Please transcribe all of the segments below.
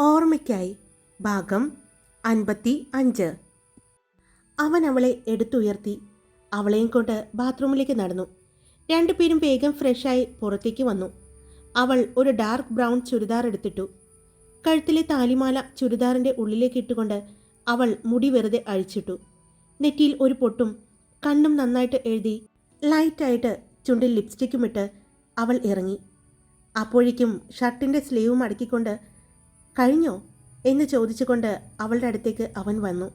ഓർമ്മയ്ക്കായി. ഭാഗം അൻപത്തി അഞ്ച് അവൻ അവളെ എടുത്തുയർത്തി. അവളെയും കൊണ്ട് ബാത്റൂമിലേക്ക് നടന്നു. രണ്ടുപേരും വേഗം ഫ്രഷായി പുറത്തേക്ക് വന്നു. അവൾ ഒരു ഡാർക്ക് ബ്രൗൺ ചുരിദാർ എടുത്തിട്ടു. കഴുത്തിലെ താലിമാല ചുരിദാറിന്റെ ഉള്ളിലേക്ക് ഇട്ടുകൊണ്ട് അവൾ മുടി വെറുതെ അഴിച്ചിട്ടു. നെറ്റിയിൽ ഒരു പൊട്ടും കണ്ണും നന്നായിട്ട് എഴുതി ലൈറ്റായിട്ട് ചുണ്ടിൽ ലിപ്സ്റ്റിക്കും ഇട്ട് അവൾ ഇറങ്ങി. അപ്പോഴേക്കും ഷർട്ടിന്റെ സ്ലീവ് മടക്കിക്കൊണ്ട് കഴിഞ്ഞോ? എന്ന് ചോദിച്ചുകൊണ്ട് അവളുടെ അടുത്തേക്ക് അവൻ വന്നു.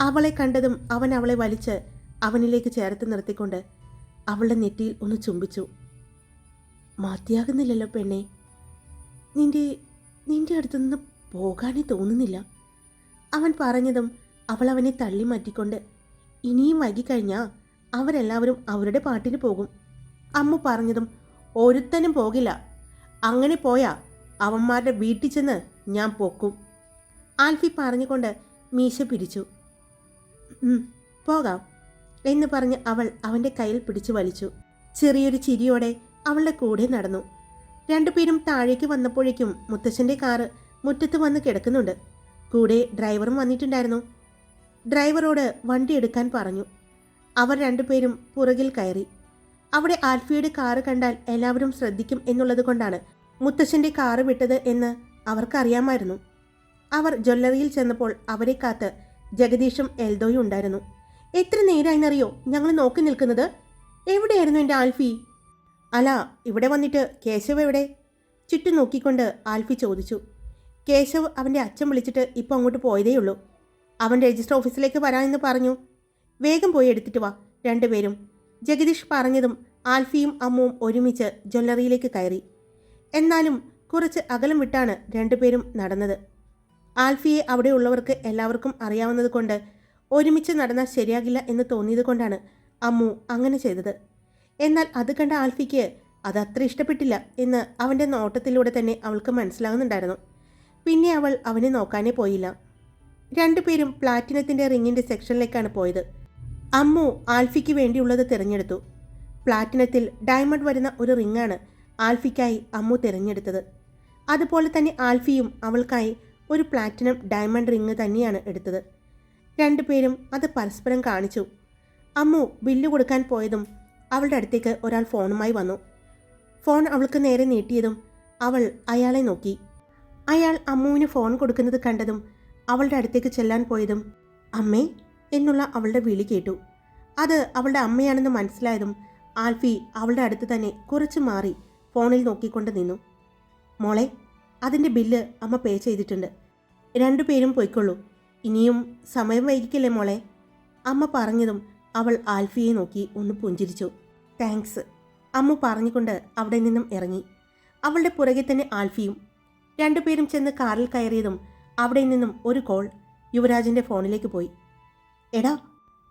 അവളെ കണ്ടതും അവൻ അവളെ വലിച്ച് അവനിലേക്ക് ചേർത്ത് നിർത്തിക്കൊണ്ട് അവളുടെ നെറ്റിയിൽ ഒന്ന് ചുംബിച്ചു. മതിയാകുന്നില്ലല്ലോ പെണ്ണെ. നിന്റെ നിന്റെ അടുത്തുനിന്ന് പോകാനേ തോന്നുന്നില്ല. അവൻ പറഞ്ഞതും അവൾ അവനെ തള്ളി മാറ്റിക്കൊണ്ട് ഇനിയും വൈകിക്കഴിഞ്ഞാൽ അവരെല്ലാവരും അവരുടെ പാട്ടിന് പോകും. അമ്മ പറഞ്ഞതും ഒരുത്തനും പോകില്ല. അങ്ങനെ പോയാ അവന്മാരുടെ വീട്ടിൽ ചെന്ന് ഞാൻ പൊക്കും. ആൽഫി പറഞ്ഞുകൊണ്ട് മീശ പിരിച്ചു "ഉം, പോകാം എന്ന് പറഞ്ഞ് അവൾ അവന്റെ കയ്യിൽ പിടിച്ചു വലിച്ചു. ചെറിയൊരു ചിരിയോടെ അവളുടെ കൂടെ നടന്നു. രണ്ടുപേരും താഴേക്ക് വന്നപ്പോഴേക്കും മുത്തശ്ശന്റെ കാറ് മുറ്റത്ത് വന്ന് കിടക്കുന്നുണ്ട്. കൂടെ ഡ്രൈവറും വന്നിട്ടുണ്ടായിരുന്നു. ഡ്രൈവറോട് വണ്ടി എടുക്കാൻ പറഞ്ഞു. അവർ രണ്ടുപേരും പുറകിൽ കയറി. അവിടെ ആൽഫിയുടെ കാറ് കണ്ടാൽ എല്ലാവരും ശ്രദ്ധിക്കും എന്നുള്ളത് കൊണ്ടാണ് മുത്തശ്ശന്റെ കാറ് വിട്ടത് എന്ന് അവർക്കറിയാമായിരുന്നു. അവർ ജ്വല്ലറിയിൽ ചെന്നപ്പോൾ അവരെ കാത്ത് ജഗദീഷും എൽദോയും ഉണ്ടായിരുന്നു. എത്ര നേരായെന്നറിയോ? ഞങ്ങൾ നോക്കി നിൽക്കുന്നത്. എവിടെയായിരുന്നു എന്റെ ആൽഫി? അല ഇവിടെ വന്നിട്ട് കേശവ് എവിടെ? ചുറ്റും നോക്കിക്കൊണ്ട് ആൽഫി ചോദിച്ചു. കേശവ് അവന്റെ അച്ഛൻ വിളിച്ചിട്ട് ഇപ്പോൾ അങ്ങോട്ട് പോയതേയുള്ളൂ അവൻ രജിസ്റ്റർ ഓഫീസിലേക്ക് വരാമെന്ന് പറഞ്ഞു. വേഗം പോയി എടുത്തിട്ട് വാ രണ്ടുപേരും. ജഗദീഷ് പറഞ്ഞതും ആൽഫിയും അമ്മുവും ഒരുമിച്ച് ജ്വല്ലറിയിലേക്ക് കയറി. എന്നാലും കുറച്ച് അകലം വിട്ടാണ് രണ്ടുപേരും നടന്നത്. ആൽഫിയെ അവിടെയുള്ളവർക്ക് എല്ലാവർക്കും അറിയാവുന്നത് കൊണ്ട് ഒരുമിച്ച് നടന്നാൽ ശരിയാകില്ല എന്ന് തോന്നിയത് കൊണ്ടാണ് അമ്മു അങ്ങനെ ചെയ്തത്. എന്നാൽ അത് കണ്ട ആൽഫിക്ക് അത് അത്ര ഇഷ്ടപ്പെട്ടില്ല എന്ന് അവന്റെ നോട്ടത്തിലൂടെ തന്നെ അവൾക്ക് മനസ്സിലാകുന്നുണ്ടായിരുന്നു പിന്നെ അവൾ അവനെ നോക്കാനേ പോയില്ല. രണ്ടുപേരും പ്ലാറ്റിനത്തിന്റെ റിങ്ങിന്റെ സെക്ഷനിലേക്കാണ് പോയത്. അമ്മു ആൽഫിക്ക് വേണ്ടിയുള്ളത് തിരഞ്ഞെടുത്തു. പ്ലാറ്റിനത്തിൽ ഡയമണ്ട് വരുന്ന ഒരു റിങ്ങാണ് ആൽഫിക്കായി അമ്മു തിരഞ്ഞെടുത്തത്. അതുപോലെ തന്നെ ആൽഫിയും അവൾക്കായി ഒരു പ്ലാറ്റിനം ഡയമണ്ട് റിങ് തന്നെയാണ് എടുത്തത്. രണ്ടുപേരും അത് പരസ്പരം കാണിച്ചു. അമ്മു ബില്ല് കൊടുക്കാൻ പോയതും അവളുടെ അടുത്തേക്ക് ഒരാൾ ഫോണുമായി വന്നു. ഫോൺ അവൾക്ക് നേരെ നീട്ടിയതും അവൾ അയാളെ നോക്കി. അയാൾ അമ്മുവിന് ഫോൺ കൊടുക്കുന്നത് കണ്ടതും അവളുടെ അടുത്തേക്ക് ചെല്ലാൻ പോയതും അമ്മേ എന്നുള്ള അവളുടെ വിളി കേട്ടു. അത് അവളുടെ അമ്മയാണെന്ന് മനസ്സിലായതും ആൽഫി അവളുടെ അടുത്ത് തന്നെ കുറച്ച് മാറി. ഫോണിൽ നോക്കിക്കൊണ്ട് നിന്നു. മോളെ അതിന്റെ ബില്ല് അമ്മ പേ ചെയ്തിട്ടുണ്ട്. രണ്ടുപേരും പോയിക്കൊള്ളൂ. ഇനിയും സമയം വൈകിക്കില്ലേ മോളെ? അമ്മ പറഞ്ഞതും അവൾ ആൽഫിയെ നോക്കി ഒന്ന് പുഞ്ചിരിച്ചു. താങ്ക്സ് അമ്മ പറഞ്ഞുകൊണ്ട് അവിടെ നിന്നും ഇറങ്ങി. അവളുടെ പുറകെ തന്നെ ആൽഫിയും രണ്ടുപേരും ചെന്ന് കാറിൽ കയറിയതും അവിടെ നിന്നും ഒരു കോൾ യുവരാജിന്റെ ഫോണിലേക്ക് പോയി. എടാ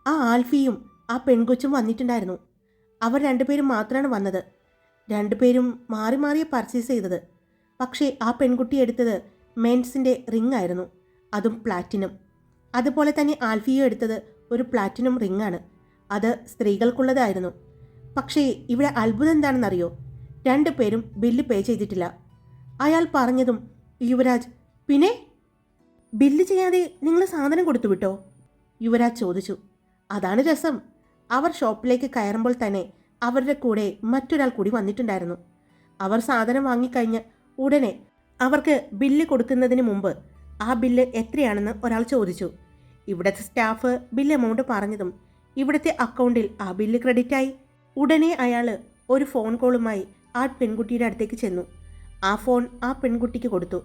ആ ആൽഫിയും ആ പെൺകൊച്ചും വന്നിട്ടുണ്ടായിരുന്നു. അവർ രണ്ടുപേരും മാത്രമാണ് വന്നത്. രണ്ടുപേരും മാറി മാറിയ പർച്ചേസ് ചെയ്തത്. പക്ഷേ ആ പെൺകുട്ടി എടുത്തത് മെൻസിന്റെ റിംഗ് ആയിരുന്നു. അതും പ്ലാറ്റിനം അതുപോലെ തന്നെ ആൽഫിയോ എടുത്തത് ഒരു പ്ലാറ്റിനം ആണ്. അത് സ്ത്രീകൾക്കുള്ളതായിരുന്നു. പക്ഷേ ഇവിടെ അത്ഭുതം എന്താണെന്നറിയോ? രണ്ടുപേരും ബില്ല് പേ ചെയ്തിട്ടില്ല. അയാൾ പറഞ്ഞതും യുവരാജ് പിന്നെ? ബില്ല് ചെയ്യാതെ നിങ്ങൾ സാധനം കൊടുത്തു വിട്ടോ? യുവരാജ് ചോദിച്ചു. അതാണ് രസം. അവർ ഷോപ്പിലേക്ക് കയറുമ്പോൾ തന്നെ അവരുടെ കൂടെ മറ്റൊരാൾ കൂടി വന്നിട്ടുണ്ടായിരുന്നു. അവർ സാധനം വാങ്ങിക്കഴിഞ്ഞ് ഉടനെ അവർക്ക് ബില്ല് കൊടുക്കുന്നതിന് മുമ്പ് ആ ബില്ല് എത്രയാണെന്ന് ഒരാൾ ചോദിച്ചു. ഇവിടുത്തെ സ്റ്റാഫ് ബില്ല് എമൗണ്ട് പറഞ്ഞതും ഇവിടുത്തെ അക്കൗണ്ടിൽ ആ ബില്ല് ക്രെഡിറ്റായി ഉടനെ അയാൾ ഒരു ഫോൺ കോളുമായി ആ പെൺകുട്ടിയുടെ അടുത്തേക്ക് ചെന്നു. ആ ഫോൺ ആ പെൺകുട്ടിക്ക് കൊടുത്തു.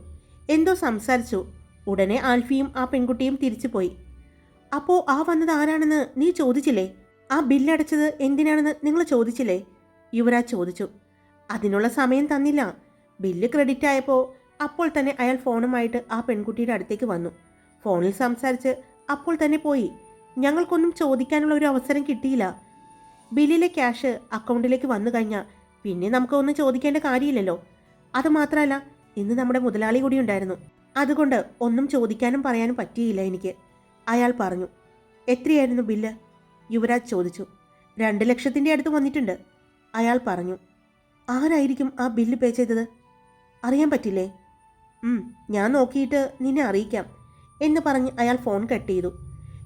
എന്തോ സംസാരിച്ചു. ഉടനെ ആൽഫിയും ആ പെൺകുട്ടിയും തിരിച്ചു പോയി അപ്പോൾ ആ വന്നത് ആരാണെന്ന് നീ ചോദിച്ചില്ലേ? ആ ബില്ലടച്ചത് എന്തിനാണെന്ന് നിങ്ങൾ ചോദിച്ചില്ലേ? യുവരാജ് ചോദിച്ചു. അതിനുള്ള സമയം തന്നില്ല. ബില്ല് ക്രെഡിറ്റ് ആയപ്പോൾ അപ്പോൾ തന്നെ അയാൾ ഫോണുമായിട്ട് ആ പെൺകുട്ടിയുടെ അടുത്തേക്ക് വന്നു. ഫോണിൽ സംസാരിച്ച് അപ്പോൾ തന്നെ പോയി. ഞങ്ങൾക്കൊന്നും ചോദിക്കാനുള്ള ഒരു അവസരം കിട്ടിയില്ല. ബില്ലിലെ ക്യാഷ് അക്കൗണ്ടിലേക്ക് വന്നു കഴിഞ്ഞാൽ പിന്നെ നമുക്കൊന്നും ചോദിക്കേണ്ട കാര്യമില്ലല്ലോ. അതുമാത്രമല്ല ഇന്ന് നമ്മുടെ മുതലാളി കൂടി ഉണ്ടായിരുന്നു. അതുകൊണ്ട് ഒന്നും ചോദിക്കാനും പറയാനും പറ്റിയില്ല എനിക്ക്. അയാൾ പറഞ്ഞു എത്രയായിരുന്നു ബില്ല്? യുവരാജ് ചോദിച്ചു. രണ്ട് ലക്ഷത്തിന്റെ അടുത്ത് വന്നിട്ടുണ്ട്. അയാൾ പറഞ്ഞു. ആരായിരിക്കും ആ ബില്ല് പേ ചെയ്തത്? അറിയാൻ പറ്റില്ലേ? ഞാൻ നോക്കിയിട്ട് നിന്നെ അറിയിക്കാം എന്ന് പറഞ്ഞ് അയാൾ ഫോൺ കട്ട് ചെയ്തു.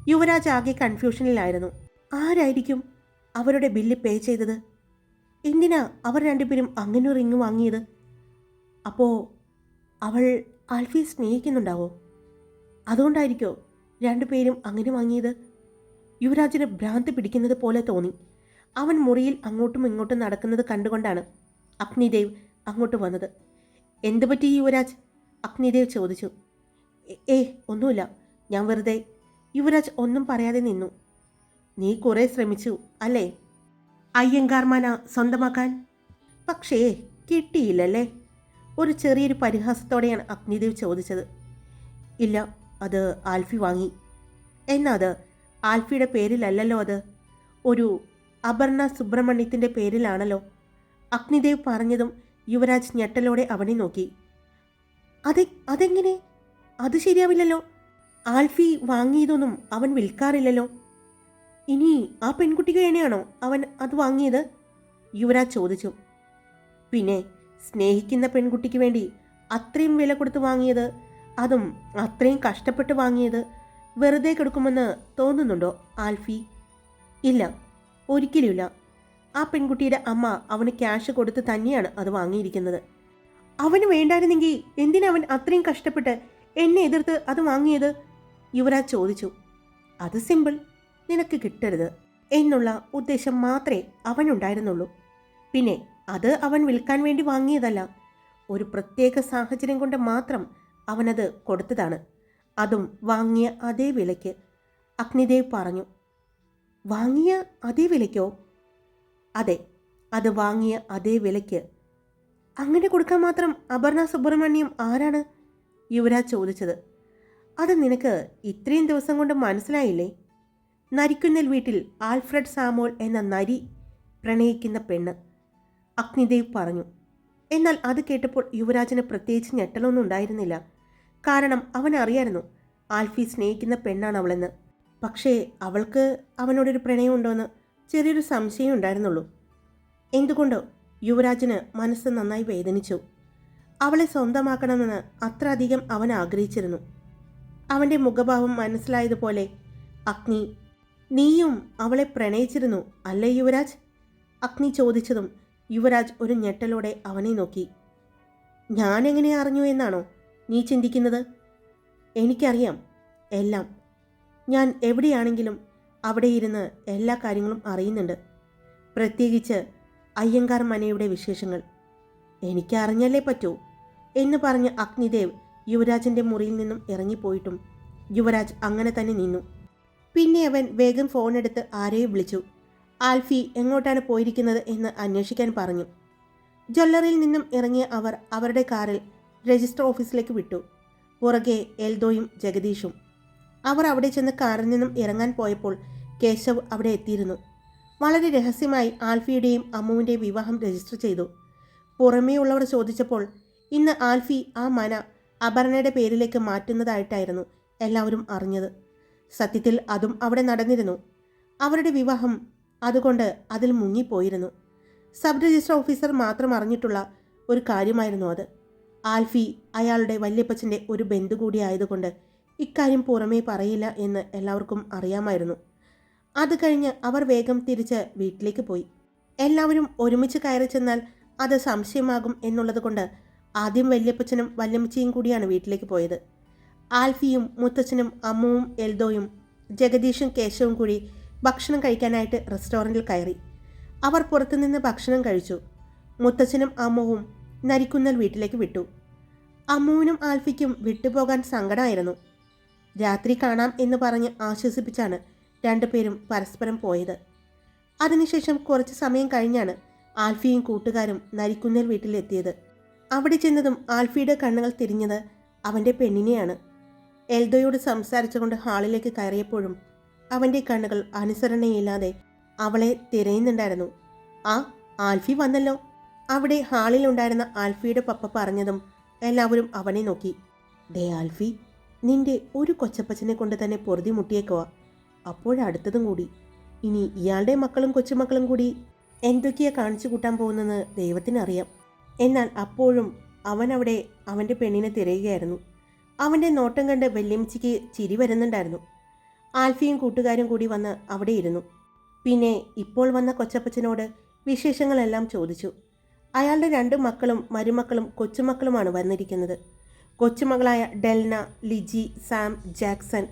യുവരാജ് ആകെ കൺഫ്യൂഷനിലായിരുന്നു. ആരായിരിക്കും അവരുടെ ബില്ല് പേ ചെയ്തത്? എന്തിനാ അവർ രണ്ടുപേരും അങ്ങനെ ഒരു റിങ് വാങ്ങിയത്? അപ്പോൾ അവൾ ആൽഫിയെ സ്നേഹിക്കുന്നുണ്ടാവോ? അതുകൊണ്ടായിരിക്കോ രണ്ടുപേരും അങ്ങനെ വാങ്ങിയത്? യുവരാജിന് ഭ്രാന്ത് പിടിക്കുന്നത് പോലെ തോന്നി. അവൻ മുറിയിൽ അങ്ങോട്ടും ഇങ്ങോട്ടും നടക്കുന്നത് കണ്ടുകൊണ്ടാണ് അഗ്നിദേവ് അങ്ങോട്ട് വന്നത്. എന്ത് പറ്റി യുവരാജ്? അഗ്നിദേവ് ചോദിച്ചു. "എ- ഏ ഒന്നുമില്ല. ഞാൻ വെറുതെ യുവരാജ് ഒന്നും പറയാതെ നിന്നു. നീ കുറേ ശ്രമിച്ചു അല്ലേ? അയ്യങ്കാർമാന സ്വന്തമാക്കാൻ? പക്ഷേ കിട്ടിയില്ലല്ലേ ഒരു ചെറിയൊരു പരിഹാസത്തോടെയാണ് അഗ്നിദേവ് ചോദിച്ചത്. ഇല്ല അത് ആൽഫി വാങ്ങി. എന്നാ അത്? ആൽഫിയുടെ പേരിലല്ലല്ലോ അത്. ഒരു അപർണ സുബ്രഹ്മണ്യത്തിന്റെ പേരിലാണല്ലോ. അഗ്നിദേവ് പറഞ്ഞതും യുവരാജ് ഞെട്ടലോടെ അവനെ നോക്കി. അതെ അതെങ്ങനെ? അത് ശരിയാവില്ലല്ലോ. ആൽഫി വാങ്ങിയതൊന്നും അവൻ വിൽക്കാറില്ലല്ലോ. ഇനി ആ പെൺകുട്ടി കഴിഞ്ഞാണോ അവൻ അത് വാങ്ങിയത്? യുവരാജ് ചോദിച്ചു. പിന്നെ സ്നേഹിക്കുന്ന പെൺകുട്ടിക്ക് വേണ്ടി അത്രയും വില കൊടുത്ത് വാങ്ങിയത് അതും അത്രയും കഷ്ടപ്പെട്ട് വാങ്ങിയത് വെറുതെ കൊടുക്കുമെന്ന് തോന്നുന്നുണ്ടോ ആൽഫി? ഇല്ല ഒരിക്കലുമില്ല. ആ പെൺകുട്ടിയുടെ അമ്മ അവന് ക്യാഷ് കൊടുത്ത് തന്നെയാണ് അത് വാങ്ങിയിരിക്കുന്നത്. അവന് വേണ്ടായിരുന്നെങ്കിൽ എന്തിനവൻ അത്രയും കഷ്ടപ്പെട്ട് എന്നെ എതിർത്ത് അത് വാങ്ങിയത്? യുവരാജ് ചോദിച്ചു. അത് സിമ്പിൾ നിനക്ക് കിട്ടരുത് എന്നുള്ള ഉദ്ദേശം മാത്രമേ അവനുണ്ടായിരുന്നുള്ളൂ. പിന്നെ അത് അവൻ വിൽക്കാൻ വേണ്ടി വാങ്ങിയതല്ല. ഒരു പ്രത്യേക സാഹചര്യം കൊണ്ട് മാത്രം അവനത് കൊടുത്തതാണ്. അതും വാങ്ങിയ അതേ വിലയ്ക്ക് അഗ്നിദേവ് പറഞ്ഞു വാങ്ങിയ അതേ വിലയ്ക്കോ? അതെ അത് വാങ്ങിയ അതേ വിലയ്ക്ക്. അങ്ങനെ കൊടുക്കാൻ മാത്രം അപർണ സുബ്രഹ്മണ്യം ആരാണ്? യുവരാജ് ചോദിച്ചത്. അത് നിനക്ക് ഇത്രയും ദിവസം കൊണ്ട് മനസ്സിലായില്ലേ? നരിക്കുന്നൽ വീട്ടിൽ ആൽഫ്രഡ് സാമോൾ എന്ന നരി പ്രണയിക്കുന്ന പെണ്ണ്. അഗ്നിദേവ് പറഞ്ഞു എന്നാൽ അത് കേട്ടപ്പോൾ യുവരാജന് പ്രത്യേകിച്ച് ഞെട്ടലൊന്നും ഉണ്ടായിരുന്നില്ല. കാരണം അവൻ അറിയായിരുന്നു ആൽഫി സ്നേഹിക്കുന്ന പെണ്ണാണ് അവളെന്ന്. പക്ഷേ അവൾക്ക് അവനോടൊരു പ്രണയമുണ്ടോയെന്ന് ചെറിയൊരു സംശയം ഉണ്ടായിരുന്നുള്ളൂ. എന്തുകൊണ്ടോ യുവരാജിന് മനസ്സ് നന്നായി വേദനിച്ചു. അവളെ സ്വന്തമാക്കണമെന്ന് അത്ര അധികം അവൻ ആഗ്രഹിച്ചിരുന്നു. അവന്റെ മുഖഭാവം മനസ്സിലായതുപോലെ അഗ്നി നീയും അവളെ പ്രണയിച്ചിരുന്നു അല്ലേ യുവരാജ്? അഗ്നി ചോദിച്ചതും യുവരാജ് ഒരു ഞെട്ടലോടെ അവനെ നോക്കി. ഞാൻ അറിഞ്ഞു എന്നാണോ? നീ ചിന്തിക്കുന്നത്? എനിക്കറിയാം എല്ലാം. ഞാൻ എവിടെയാണെങ്കിലും അവിടെ ഇരുന്ന് എല്ലാ കാര്യങ്ങളും അറിയുന്നുണ്ട്. പ്രത്യേകിച്ച് അയ്യങ്കാർ മനയുടെ വിശേഷങ്ങൾ. എനിക്ക് അറിഞ്ഞല്ലേ പറ്റൂ? എന്ന് പറഞ്ഞ് അഗ്നിദേവ് യുവരാജിന്റെ മുറിയിൽ നിന്നും ഇറങ്ങിപ്പോയിട്ടും യുവരാജ് അങ്ങനെ തന്നെ നിന്നു. പിന്നെ അവൻ വേഗം ഫോണെടുത്ത് ആരെയും വിളിച്ചു. ആൽഫി എങ്ങോട്ടാണ് പോയിരിക്കുന്നത് എന്ന് അന്വേഷിക്കാൻ പറഞ്ഞു. ജ്വല്ലറിയിൽ നിന്നും ഇറങ്ങിയ അവർ അവരുടെ കാറിൽ രജിസ്റ്റർ ഓഫീസിലേക്ക് വിട്ടു. പുറകെ എൽദോയും ജഗദീഷും. അവർ അവിടെ ചെന്ന് കാറിൽ നിന്നും ഇറങ്ങാൻ പോയപ്പോൾ കേശവ് അവിടെ എത്തിയിരുന്നു. വളരെ രഹസ്യമായി ആൽഫിയുടെയും അമ്മുവിന്റെയും വിവാഹം രജിസ്റ്റർ ചെയ്തു. പുറമേ ഉള്ളവർ ചോദിച്ചപ്പോൾ ഇന്ന് ആൽഫി ആ മന അപർണയുടെ പേരിലേക്ക് മാറ്റുന്നതായിട്ടായിരുന്നു എല്ലാവരും അറിഞ്ഞത്. സത്യത്തിൽ അതും അവിടെ നടന്നിരുന്നു. അവരുടെ വിവാഹം അതുകൊണ്ട് അതിൽ മുങ്ങിപ്പോയിരുന്നു. സബ് രജിസ്റ്റർ ഓഫീസർ മാത്രം അറിഞ്ഞിട്ടുള്ള ഒരു കാര്യമായിരുന്നു അത്. ആൽഫി അയാളുടെ വല്യപ്പച്ചന്റെ ഒരു ബന്ധു കൂടി ആയതുകൊണ്ട് ഇക്കാര്യം പുറമേ പറയില്ല എന്ന് എല്ലാവർക്കും അറിയാമായിരുന്നു. അത് കഴിഞ്ഞ് അവർ വേഗം തിരിച്ച് വീട്ടിലേക്ക് പോയി. എല്ലാവരും ഒരുമിച്ച് കയറി ചെന്നാൽ അത് സംശയമാകും എന്നുള്ളത് കൊണ്ട് ആദ്യം വല്യപ്പച്ചനും വല്യമ്മച്ചിയും കൂടിയാണ് വീട്ടിലേക്ക് പോയത്. ആൽഫിയും മുത്തച്ഛനും അമ്മുവും എൽദോയും ജഗദീഷും കേശവും കൂടി ഭക്ഷണം കഴിക്കാനായിട്ട് റെസ്റ്റോറന്റിൽ കയറി. അവർ പുറത്തുനിന്ന് ഭക്ഷണം കഴിച്ചു. മുത്തച്ഛനും അമ്മുവും നരിക്കുന്നൽ വീട്ടിലേക്ക് വിട്ടു. അമ്മുവിനും ആൽഫിക്കും വിട്ടുപോകാൻ സങ്കടമായിരുന്നു. രാത്രി കാണാം എന്ന് പറഞ്ഞ് ആശ്വസിപ്പിച്ചാണ് രണ്ടുപേരും പരസ്പരം പോയത്. അതിനുശേഷം കുറച്ച് സമയം കഴിഞ്ഞാണ് ആൽഫിയും കൂട്ടുകാരും നരിക്കുന്നൽ വീട്ടിലെത്തിയത്. അവിടെ ചെന്നതും ആൽഫിയുടെ കണ്ണുകൾ തിരിഞ്ഞത് അവന്റെ പെണ്ണിനെയാണ്. എൽദോയോട് സംസാരിച്ചുകൊണ്ട് ഹാളിലേക്ക് കയറിയപ്പോഴും അവന്റെ കണ്ണുകൾ അനുസരണയില്ലാതെ അവളെ തിരയുന്നുണ്ടായിരുന്നു. ആ ആൽഫി വന്നല്ലോ. അവിടെ ഹാളിലുണ്ടായിരുന്ന ആൽഫിയുടെ പപ്പ പറഞ്ഞതും എല്ലാവരും അവനെ നോക്കി. ദേ ആൽഫി നിന്റെ ഒരു കൊച്ചപ്പച്ചനെ കൊണ്ട് തന്നെ പൊറുതി മുട്ടിയേക്കുവാ. അപ്പോഴടുത്തതും കൂടി. ഇനി ഇയാളുടെ മക്കളും കൊച്ചുമക്കളും കൂടി എന്തൊക്കെയാ കാണിച്ചു കൂട്ടാൻ പോകുന്നതെന്ന് ദൈവത്തിനറിയാം. എന്നാൽ അപ്പോഴും അവൻ അവിടെ അവന്റെ പെണ്ണിനെ തിരയുകയായിരുന്നു. അവന്റെ നോട്ടം കണ്ട് വെല്ലുമിച്ചിക്ക് ചിരി വരുന്നുണ്ടായിരുന്നു. ആൽഫിയും കൂട്ടുകാരും കൂടി വന്ന് അവിടെ ഇരുന്നു. പിന്നെ ഇപ്പോൾ വന്ന കൊച്ചപ്പച്ചനോട് വിശേഷങ്ങളെല്ലാം ചോദിച്ചു. അയാളുടെ രണ്ട് മക്കളും മരുമക്കളും കൊച്ചുമക്കളുമാണ് വന്നിരിക്കുന്നത്. കൊച്ചുമകളായ ഡെൽന ലിജി സാം ജാക്സൺ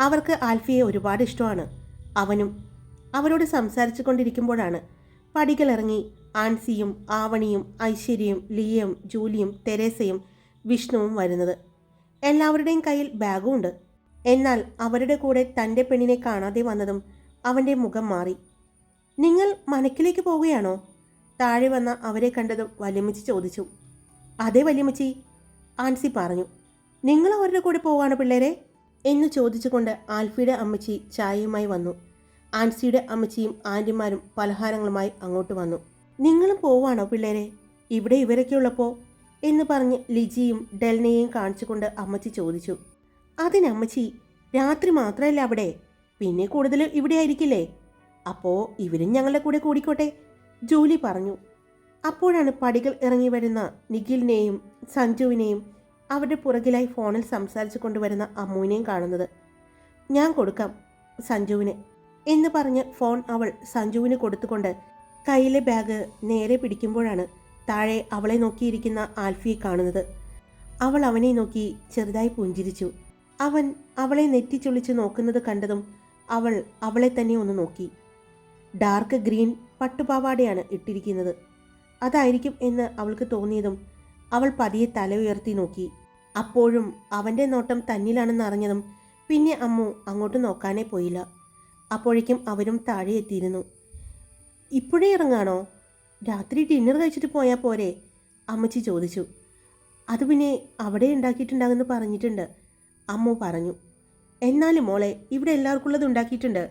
അവർക്ക് ആൽഫിയെ ഒരുപാട് ഇഷ്ടമാണ്. അവനും അവരോട് സംസാരിച്ചു കൊണ്ടിരിക്കുമ്പോഴാണ് പടികളിറങ്ങി ആൻസിയും ആവണിയും ഐശ്വര്യയും ലിയയും ജൂലിയും തെരേസയും വിഷ്ണുവും വരുന്നത്. എല്ലാവരുടെയും കയ്യിൽ ബാഗും ഉണ്ട്. എന്നാൽ അവരുടെ കൂടെ തന്റെ പെണ്ണിനെ കാണാതെ വന്നതും അവന്റെ മുഖം മാറി. നിങ്ങൾ മനക്കിലേക്ക് പോവുകയാണോ? താഴെ വന്ന അവരെ കണ്ടതും വല്യമ്മച്ചി ചോദിച്ചു അതേ വല്യമ്മച്ചി ആൻസി പറഞ്ഞു നിങ്ങൾ അവരുടെ കൂടെ പോവാണ് പിള്ളേരെ? എന്ന് ചോദിച്ചുകൊണ്ട് ആൽഫിയുടെ അമ്മച്ചി ചായയുമായി വന്നു. ആൻസിയുടെ അമ്മച്ചിയും ആന്റിമാരും പലഹാരങ്ങളുമായി അങ്ങോട്ട് വന്നു. നിങ്ങളും പോവാണോ പിള്ളേരെ? ഇവിടെ ഇവരൊക്കെ ഉള്ളപ്പോൾ എന്ന് പറഞ്ഞ് ലിജിയും ഡെൽനയെയും കാണിച്ചുകൊണ്ട് അമ്മച്ചി ചോദിച്ചു അതിനമ്മച്ചി രാത്രി മാത്രമല്ല അവിടെ? പിന്നെ കൂടുതൽ ഇവിടെ ആയിരിക്കില്ലേ? അപ്പോൾ ഇവരും ഞങ്ങളുടെ കൂടെ കൂടിക്കോട്ടെ. ജൂലി പറഞ്ഞു. അപ്പോഴാണ് പടികൾ ഇറങ്ങി വരുന്ന നിഖിലിനെയും സഞ്ജുവിനെയും അവരുടെ പുറകിലായി ഫോണിൽ സംസാരിച്ചു കൊണ്ടുവരുന്ന അമ്മുവിനെയും കാണുന്നത്. ഞാൻ കൊടുക്കാം സഞ്ജുവിന് എന്ന് പറഞ്ഞ് ഫോൺ അവൾ സഞ്ജുവിന് കൊടുത്തുകൊണ്ട് കയ്യിലെ ബാഗ് നേരെ പിടിക്കുമ്പോഴാണ് താഴെ അവളെ നോക്കിയിരിക്കുന്ന ആൽഫിയെ കാണുന്നത്. അവൾ അവനെ നോക്കി ചെറുതായി പുഞ്ചിരിച്ചു. അവൻ അവളെ നെറ്റിച്ചൊളിച്ച് നോക്കുന്നത് കണ്ടതും അവൾ അവളെ തന്നെ ഒന്ന് നോക്കി. ഡാർക്ക് ഗ്രീൻ പട്ടുപാവാടയാണ് ഇട്ടിരിക്കുന്നത്. അതായിരിക്കും എന്ന് അവൾക്ക് തോന്നിയതും അവൾ പതിയെ തല ഉയർത്തി നോക്കി. അപ്പോഴും അവന്റെ നോട്ടം തന്നിലാണെന്ന് അറിഞ്ഞതും പിന്നെ അമ്മു അങ്ങോട്ട് നോക്കാനേ പോയില്ല. അപ്പോഴേക്കും അവരും താഴെ എത്തിയിരുന്നു. ഇപ്പോഴേ ഇറങ്ങാണോ? രാത്രി ഡിന്നർ കഴിച്ചിട്ട് പോയാൽ പോരെ? അമ്മച്ചി ചോദിച്ചു. അത് പിന്നെ അവിടെ ഉണ്ടാക്കിയിട്ടുണ്ടാകുമെന്ന് പറഞ്ഞിട്ടുണ്ട് അമ്മു പറഞ്ഞു. എന്നാലും മോളെ ഇവിടെ എല്ലാവർക്കുള്ളത് ഉണ്ടാക്കിയിട്ടുണ്ട്.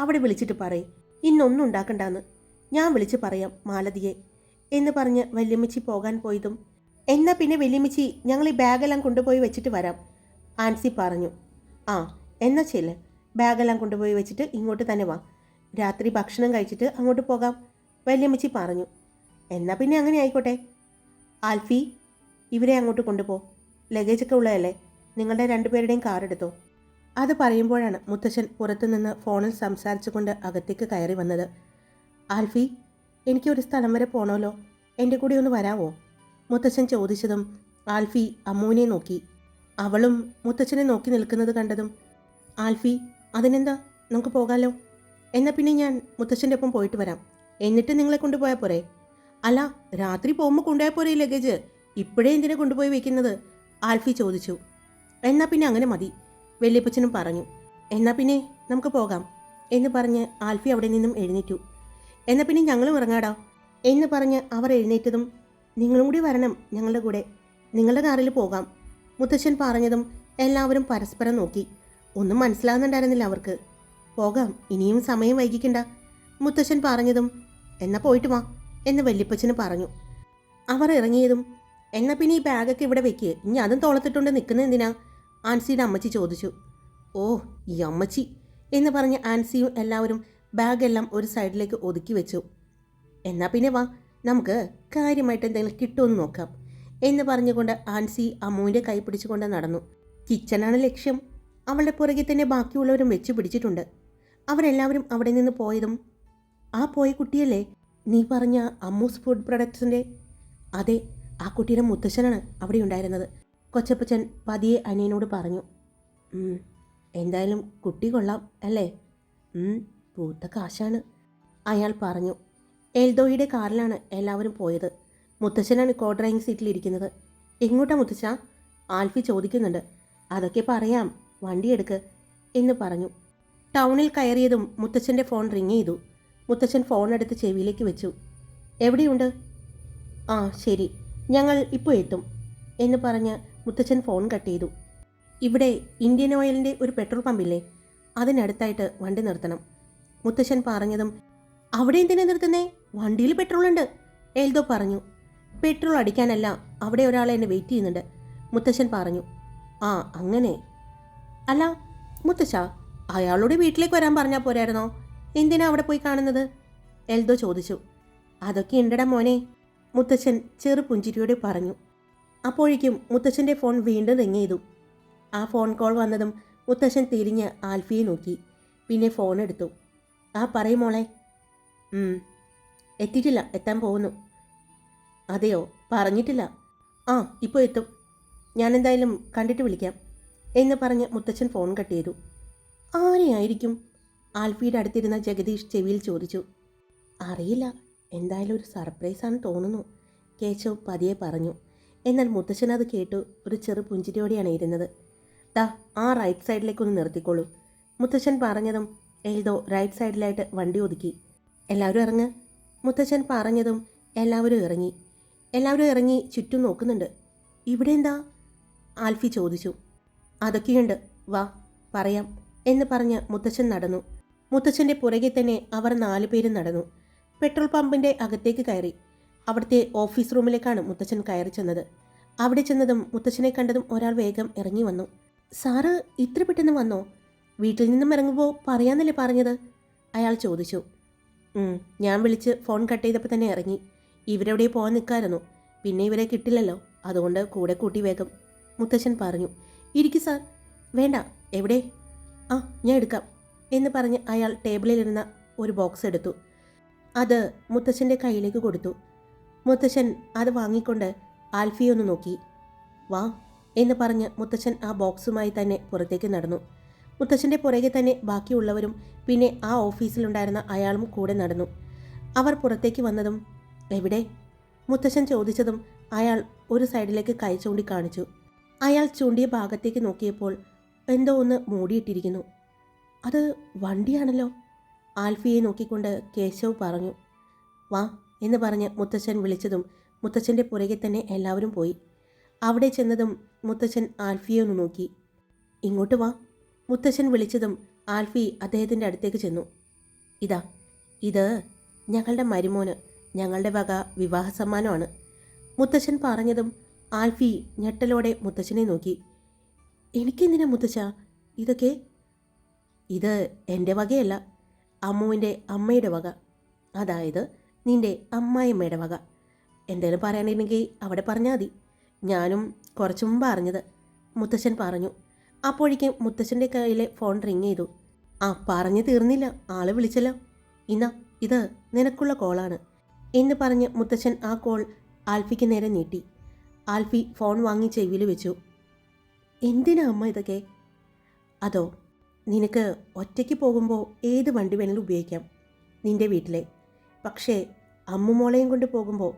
അവിടെ വിളിച്ചിട്ട് പറയും. ഇന്നൊന്നും ഉണ്ടാക്കണ്ടെന്ന്. ഞാൻ വിളിച്ചു പറയാം മാലതിയെ എന്ന് പറഞ്ഞ് വല്യമ്മച്ചി പോകാൻ പോയതും എന്നാ പിന്നെ വല്യമ്മച്ചി ഞങ്ങൾ ഈ ബാഗെല്ലാം കൊണ്ടുപോയി വെച്ചിട്ട് വരാം ആൻസി പറഞ്ഞു. ആ എന്നാ ചെല്ല് ബാഗെല്ലാം കൊണ്ടുപോയി വെച്ചിട്ട് ഇങ്ങോട്ട് തന്നെ വാ രാത്രി ഭക്ഷണം കഴിച്ചിട്ട് അങ്ങോട്ട് പോകാം വല്യമ്മച്ചി പറഞ്ഞു. എന്നാ പിന്നെ അങ്ങനെ ആയിക്കോട്ടെ. ആൽഫി ഇവരെ അങ്ങോട്ട് കൊണ്ടുപോ ലഗേജൊക്കെ ഉള്ളതല്ലേ നിങ്ങളുടെ രണ്ടുപേരുടെയും കാർ എടുത്തോ. അത് പറയുമ്പോഴാണ് മുത്തശ്ശൻ പുറത്തുനിന്ന് ഫോണിൽ സംസാരിച്ചുകൊണ്ട് അകത്തേക്ക് കയറി വന്നത്. ആൽഫി എനിക്കൊരു സ്ഥലം വരെ പോണമല്ലോ എന്റെ കൂടെ ഒന്ന് വരാവോ? മുത്തച്ഛൻ ചോദിച്ചതും ആൽഫി അമ്മുവിനെ നോക്കി. അവളും മുത്തച്ഛനെ നോക്കി നിൽക്കുന്നത് കണ്ടതും ആൽഫി അതിനെന്താ? നമുക്ക് പോകാമല്ലോ എന്നാൽ പിന്നെ ഞാൻ മുത്തച്ഛന്റെ ഒപ്പം പോയിട്ട് വരാം. എന്നിട്ട് നിങ്ങളെ കൊണ്ടുപോയാൽ പോരെ? അല്ല രാത്രി പോകുമ്പോൾ കൊണ്ടുപോയാൽ പോരെ ലഗേജ് ഇപ്പോഴേ എന്തിനെ കൊണ്ടുപോയി വെക്കുന്നത്? ആൽഫി ചോദിച്ചു. എന്നാൽ പിന്നെ അങ്ങനെ മതി വല്യപ്പച്ചനും പറഞ്ഞു. എന്നാൽ പിന്നെ നമുക്ക് പോകാം എന്ന് പറഞ്ഞ് ആൽഫി അവിടെ നിന്നും എഴുന്നേറ്റു. എന്നാൽ പിന്നെ ഞങ്ങളും ഇറങ്ങാടാ. എന്ന് പറഞ്ഞ് അവർ എഴുന്നേറ്റതും നിങ്ങളും കൂടി വരണം ഞങ്ങളുടെ കൂടെ. നിങ്ങളുടെ കാറിൽ പോകാം. മുത്തശ്ശൻ പറഞ്ഞതും എല്ലാവരും പരസ്പരം നോക്കി. ഒന്നും മനസ്സിലാകുന്നുണ്ടായിരുന്നില്ല അവർക്ക്. പോകാം ഇനിയും സമയം വൈകിക്കണ്ട. മുത്തശ്ശൻ പറഞ്ഞതും എന്നാ പോയിട്ട് വാ എന്ന് വല്യപ്പച്ചന് പറഞ്ഞു. അവർ ഇറങ്ങിയതും എന്നാ പിന്നെ ഈ ബാഗൊക്കെ ഇവിടെ വെക്ക് ഇനി അതും തോളത്തിട്ടുണ്ട് നിൽക്കുന്നത് എന്തിനാ? ആൻസിയുടെ അമ്മച്ചി ചോദിച്ചു. ഓ ഈ അമ്മച്ചി എന്ന് പറഞ്ഞ് ആൻസിയും എല്ലാവരും ബാഗെല്ലാം ഒരു സൈഡിലേക്ക് ഒതുക്കി വെച്ചു. എന്നാ പിന്നെ വാ നമുക്ക് കാര്യമായിട്ട് എന്തെങ്കിലും കിട്ടുമെന്ന് നോക്കാം എന്ന് പറഞ്ഞുകൊണ്ട് ആൻസി അമ്മുവിന്റെ കൈ പിടിച്ചുകൊണ്ട് നടന്നു. കിച്ചനാണ് ലക്ഷ്യം. അവളുടെ പുറകെ തന്നെ ബാക്കിയുള്ളവരും വെച്ച് പിടിച്ചിട്ടുണ്ട്. അവരെല്ലാവരും അവിടെ നിന്ന് പോയതും ആ പോയ കുട്ടിയല്ലേ? നീ പറഞ്ഞ അമ്മൂസ് ഫുഡ് പ്രൊഡക്ട്സിന്റെ? അതെ ആ കുട്ടിയുടെ മുത്തശ്ശനാണ് അവിടെ ഉണ്ടായിരുന്നത് കൊച്ചപ്പച്ചൻ പതിയെ അനിയനോട് പറഞ്ഞു. എന്തായാലും കുട്ടി കൊള്ളാം അല്ലേ? പൂത്ത കാശാണ്. അയാൾ പറഞ്ഞു എൽദോയുടെ കാറിലാണ് എല്ലാവരും പോയത്. മുത്തശ്ശനാണ് കോ ഡ്രൈവിംഗ് സീറ്റിലിരിക്കുന്നത് എങ്ങോട്ടാ മുത്തശ്ശ ആൽഫി ചോദിക്കുന്നുണ്ട് അതൊക്കെ പറയാം. വണ്ടിയെടുക്ക് എന്ന് പറഞ്ഞു. ടൗണിൽ കയറിയതും മുത്തച്ഛന്റെ ഫോൺ റിങ് ചെയ്തു. മുത്തച്ഛൻ ഫോൺ എടുത്ത് ചെവിയിലേക്ക് വെച്ചു. എവിടെയുണ്ട്? ആ ശരി. ഞങ്ങൾ ഇപ്പോൾ എത്തും. എന്ന് പറഞ്ഞ് മുത്തച്ഛൻ ഫോൺ കട്ട് ചെയ്തു. ഇവിടെ ഇന്ത്യൻ ഓയിലിന്റെ ഒരു പെട്രോൾ പമ്പില്ലേ? അതിനടുത്തായിട്ട് വണ്ടി നിർത്തണം. മുത്തശ്ശൻ പറഞ്ഞതും അവിടെ എന്തിനാ നിർത്തുന്നേ? വണ്ടിയിൽ പെട്രോൾ ഉണ്ട്. എൽദോ പറഞ്ഞു പെട്രോൾ അടിക്കാനല്ല അവിടെ ഒരാൾ എന്നെ വെയിറ്റ് ചെയ്യുന്നുണ്ട്. മുത്തശ്ശൻ പറഞ്ഞു ആ അങ്ങനെ? അല്ല മുത്തശ്ശ അയാളോട് വീട്ടിലേക്ക് വരാൻ പറഞ്ഞാൽ പോരായിരുന്നോ? എന്തിനാ അവിടെ പോയി കാണുന്നത്? എൽദോ ചോദിച്ചു അതൊക്കെ ഉണ്ടടാ മോനെ മുത്തച്ഛൻ ചെറു പുഞ്ചിരിയോടെ പറഞ്ഞു. അപ്പോഴേക്കും മുത്തച്ഛന്റെ ഫോൺ വീണ്ടും റിങ് ചെയ്തു. ആ ഫോൺ കോൾ വന്നതും മുത്തശ്ശൻ തിരിഞ്ഞ് ആൽഫിയെ നോക്കി പിന്നെ ഫോൺ എടുത്തു. ആ പറയും മോളെ. എത്തിയിട്ടില്ല. എത്താൻ പോകുന്നു. അതെയോ? പറഞ്ഞിട്ടില്ല. ആ ഇപ്പോൾ എത്തും. ഞാൻ എന്തായാലും കണ്ടിട്ട് വിളിക്കാം. എന്ന് പറഞ്ഞ് മുത്തച്ഛൻ ഫോൺ കട്ട് ചെയ്തു. ആരെയായിരിക്കും? ആൽഫിയുടെ അടുത്തിരുന്ന ജഗദീഷ് ചെവിയിൽ ചോദിച്ചു. അറിയില്ല. എന്തായാലും ഒരു സർപ്രൈസാണ് തോന്നുന്നു. കേശവ് പതിയെ പറഞ്ഞു. എന്നാൽ മുത്തച്ഛൻ അത് കേട്ടു. ഒരു ചെറു പുഞ്ചിരിയോടെയാണ് ഇരുന്നത്. ദാ ആ റൈറ്റ് സൈഡിലേക്കൊന്ന് നിർത്തിക്കോളൂ. മുത്തച്ഛൻ പറഞ്ഞതും എൽദോ റൈറ്റ് സൈഡിലായിട്ട് വണ്ടി ഒതുക്കി. എല്ലാവരും ഇറങ്ങ്. മുത്തച്ഛൻ പറഞ്ഞതും എല്ലാവരും ഇറങ്ങി. എല്ലാവരും ഇറങ്ങി ചുറ്റും നോക്കുന്നുണ്ട്. ഇവിടെ എന്താ? ആൽഫി ചോദിച്ചു. അതൊക്കെയുണ്ട്. വാ പറയാം എന്ന് പറഞ്ഞ് മുത്തച്ഛൻ നടന്നു. മുത്തച്ഛന്റെ പുറകെ തന്നെ അവർ നാലു പേരും നടന്നു. പെട്രോൾ പമ്പിന്റെ അകത്തേക്ക് കയറി. അവിടുത്തെ ഓഫീസ് റൂമിലേക്കാണ് മുത്തച്ഛൻ കയറി ചെന്നത്. അവിടെ ചെന്നതും മുത്തച്ഛനെ കണ്ടതും ഒരാൾ വേഗം ഇറങ്ങി വന്നു. സാറ് ഇത്ര പെട്ടെന്ന് വന്നോ? വീട്ടിൽ നിന്നും ഇറങ്ങുമ്പോൾ പറയാന്നല്ലേ പറഞ്ഞത്? അയാൾ ചോദിച്ചു. ഞാൻ വിളിച്ച് ഫോൺ കട്ട് ചെയ്തപ്പോൾ തന്നെ ഇറങ്ങി. ഇവരെവിടെ പോകാൻ നിൽക്കാമായിരുന്നു പിന്നെ ഇവരെ കിട്ടില്ലല്ലോ. അതുകൊണ്ട് കൂടെ കൂട്ടി വേഗം. മുത്തച്ഛൻ പറഞ്ഞു. ഇരിക്കു സാർ. വേണ്ട. എവിടെ? ആ ഞാൻ എടുക്കാം എന്ന് പറഞ്ഞ് അയാൾ ടേബിളിലിരുന്ന ഒരു ബോക്സ് എടുത്തു. അത് മുത്തച്ഛന്റെ കയ്യിലേക്ക് കൊടുത്തു. മുത്തച്ഛൻ അത് വാങ്ങിക്കൊണ്ട് ആൽഫിയെ ഒന്ന് നോക്കി. വാ എന്ന് പറഞ്ഞ് മുത്തച്ഛൻ ആ ബോക്സുമായി തന്നെ പുറത്തേക്ക് നടന്നു. മുത്തച്ഛന്റെ പുറകെ തന്നെ ബാക്കിയുള്ളവരും പിന്നെ ആ ഓഫീസിലുണ്ടായിരുന്ന അയാളും കൂടെ നടന്നു. അവർ പുറത്തേക്ക് വന്നതും എവിടെ? മുത്തശ്ശൻ ചോദിച്ചതും അയാൾ ഒരു സൈഡിലേക്ക് കൈ ചൂണ്ടി കാണിച്ചു. അയാൾ ചൂണ്ടിയ ഭാഗത്തേക്ക് നോക്കിയപ്പോൾ എന്തോ ഒന്ന് മൂടിയിട്ടിരിക്കുന്നു. അത് വണ്ടിയാണല്ലോ? ആൽഫിയെ നോക്കിക്കൊണ്ട് കേശവ് പറഞ്ഞു. വാ എന്ന് പറഞ്ഞ് മുത്തച്ഛൻ വിളിച്ചതും മുത്തച്ഛന്റെ പുറകെ തന്നെ എല്ലാവരും പോയി. അവിടെ ചെന്നതും മുത്തച്ഛൻ ആൽഫിയെ ഒന്ന് നോക്കി. ഇങ്ങോട്ട് വാ മുത്തച്ഛൻ വിളിച്ചതും ആൽഫി അദ്ദേഹത്തിന്റെ അടുത്തേക്ക് ചെന്നു. ഇതാ ഇത് ഞങ്ങളുടെ മരുമോന് ഞങ്ങളുടെ വക വിവാഹ സമ്മാനമാണ്. മുത്തശ്ശൻ പറഞ്ഞതും ആൽഫി ഞെട്ടലോടെ മുത്തശ്ശനെ നോക്കി. എനിക്കെന്തിനാ മുത്തശ്ശ? ഇതൊക്കെ? ഇത് എന്റെ വകയല്ല അമ്മുവിന്റെ അമ്മയുടെ വക. അതായത് നിന്റെ അമ്മായിയമ്മയുടെ വക. എന്തെങ്കിലും പറയാനുണ്ടെങ്കിൽ അവിടെ പറഞ്ഞാൽ മതി. ഞാനും കുറച്ചു മുമ്പ് അറിഞ്ഞത് മുത്തശ്ശൻ പറഞ്ഞു. അപ്പോഴേക്കും മുത്തച്ഛന്റെ കയ്യിലെ ഫോൺ റിങ് ചെയ്തു. ആ പറഞ്ഞു തീർന്നില്ല. ആൾ വിളിച്ചല്ലോ. ഇന്ന ഇത് നിനക്കുള്ള കോളാണ് എന്ന് പറഞ്ഞ് മുത്തച്ഛൻ ആ കോൾ ആൽഫിക്ക് നേരെ നീട്ടി. ആൽഫി ഫോൺ വാങ്ങി ചെവിയിൽ വെച്ചു. എന്തിനാ അമ്മ ഇതൊക്കെ? അതോ നിനക്ക് ഒറ്റയ്ക്ക് പോകുമ്പോൾ ഏത് വണ്ടി വേണമെങ്കിലും ഉപയോഗിക്കാം നിന്റെ വീട്ടിലെ. പക്ഷേ അമ്മുമോളെയും കൊണ്ട് പോകുമ്പോൾ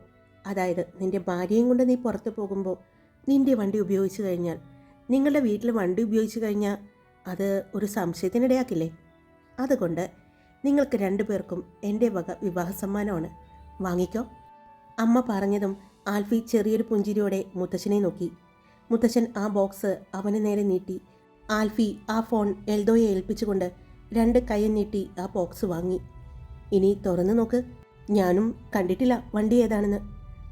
അതായത് നിന്റെ ഭാര്യയും കൊണ്ട് നീ പുറത്ത് പോകുമ്പോൾ നിന്റെ വണ്ടി ഉപയോഗിച്ച് കഴിഞ്ഞാൽ നിങ്ങളുടെ വീട്ടിൽ വണ്ടി ഉപയോഗിച്ച് കഴിഞ്ഞാൽ അത് ഒരു സംശയത്തിനിടയാക്കില്ലേ? അതുകൊണ്ട് നിങ്ങൾക്ക് രണ്ടു പേർക്കും എന്റെ വക വിവാഹ സമ്മാനമാണ്. വാങ്ങിക്കോ. അമ്മ പറഞ്ഞതും ആൽഫി ചെറിയൊരു പുഞ്ചിരിയോടെ മുത്തശ്ശനെ നോക്കി. മുത്തശ്ശൻ ആ ബോക്സ് അവന് നേരെ നീട്ടി. ആൽഫി ആ ഫോൺ എൽദോയെ ഏൽപ്പിച്ചുകൊണ്ട് രണ്ട് കൈ നീട്ടി ആ ബോക്സ് വാങ്ങി. ഇനി തുറന്നു നോക്ക്. ഞാനും കണ്ടിട്ടില്ല വണ്ടി ഏതാണെന്ന്.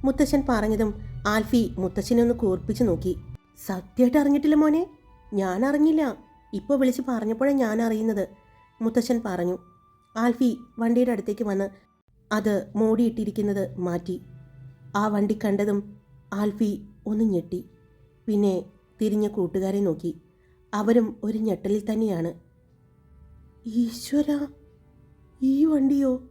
മുത്തശ്ശൻ പറഞ്ഞതും ആൽഫി മുത്തച്ഛനെ ഒന്ന് കൂർപ്പിച്ച് നോക്കി. സത്യമായിട്ട് അറിഞ്ഞിട്ടില്ല മോനെ. ഞാൻ അറിഞ്ഞില്ല. ഇപ്പോൾ വിളിച്ച് പറഞ്ഞപ്പോഴാണ് ഞാൻ അറിയുന്നത്. മുത്തശ്ശൻ പറഞ്ഞു. ആൽഫി വണ്ടിയുടെ അടുത്തേക്ക് വന്ന് അത് മൂടിയിട്ടിരിക്കുന്നത് മാറ്റി. ആ വണ്ടി കണ്ടതും ആൽഫി ഒന്ന് ഞെട്ടി. പിന്നെ തിരിഞ്ഞ കൂട്ടുകാരെ നോക്കി. അവരും ഒരു ഞെട്ടലിൽ തന്നെയാണ്. ഈശ്വര ഈ വണ്ടിയോ?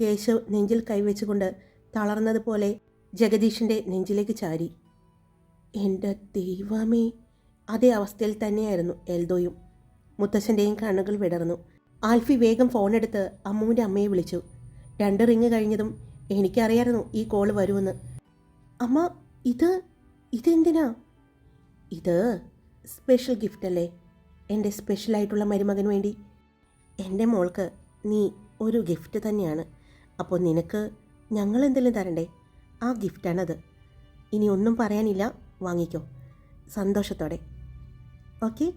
കേശവ് നെഞ്ചിൽ കൈവച്ചുകൊണ്ട് തളർന്നതുപോലെ ജഗദീഷിന്റെ നെഞ്ചിലേക്ക് ചാരി. എന്റെ ദൈവമേ. അതേ അവസ്ഥയിൽ തന്നെയായിരുന്നു എൽദോയും. മുത്തശ്ശന്റെയും കണ്ണുകൾ വിടർന്നു. ആൽഫി വേഗം ഫോണെടുത്ത് അമ്മുവിന്റെ അമ്മയെ വിളിച്ചു. രണ്ട് റിങ് കഴിഞ്ഞതും എനിക്കറിയായിരുന്നു ഈ കോൾ വരുമെന്ന്. അമ്മ ഇത് ഇതെന്തിനാ? ഇത് സ്പെഷ്യൽ ഗിഫ്റ്റ് അല്ലേ? എന്റെ സ്പെഷ്യലായിട്ടുള്ള മരുമകന് വേണ്ടി. എന്റെ മോൾക്ക് നീ ഒരു ഗിഫ്റ്റ് തന്നെയാണ്. അപ്പോൾ നിനക്ക് ഞങ്ങൾ എന്തെങ്കിലും തരണ്ടേ? ആ ഗിഫ്റ്റാണത് ഇനി ഒന്നും പറയാനില്ല. വാങ്ങിക്കോ. സന്തോഷത്തോടെ. ഓക്കെ?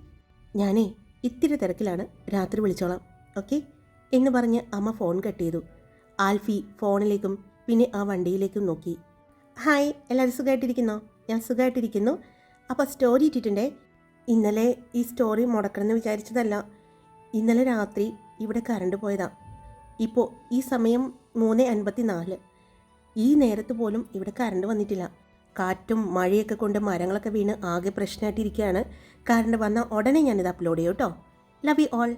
ഞാനേ ഇത്തിരി തിരക്കിലാണ്. രാത്രി വിളിച്ചോളാം. ഓക്കെ? എന്ന് പറഞ്ഞ് അമ്മ ഫോൺ കട്ട് ചെയ്തു. ആൽഫി ഫോണിലേക്കും പിന്നെ ആ വണ്ടിയിലേക്കും നോക്കി. ഹായ് എല്ലാവരും സുഖമായിട്ടിരിക്കുന്നോ ഞാൻ സുഖമായിട്ടിരിക്കുന്നു അപ്പോൾ സ്റ്റോറി ഇട്ടിട്ടുണ്ടേ? ഇന്നലെ ഈ സ്റ്റോറി മുടക്കണമെന്ന് വിചാരിച്ചതല്ല. ഇന്നലെ രാത്രി ഇവിടെ കറണ്ട് പോയതാ. ഇപ്പോൾ ഈ സമയം മൂന്ന് അൻപത്തി നാല് ഈ നേരത്ത് പോലും ഇവിടെ കറണ്ട് വന്നിട്ടില്ല. കാറ്റും മഴയൊക്കെ കൊണ്ട് മരങ്ങളൊക്കെ വീണ് ആകെ പ്രശ്നമായിട്ടിരിക്കുകയാണ് കാരണം വന്ന ഉടനെ ഞാനിത് അപ്ലോഡ് ചെയ്യും കേട്ടോ. Love you all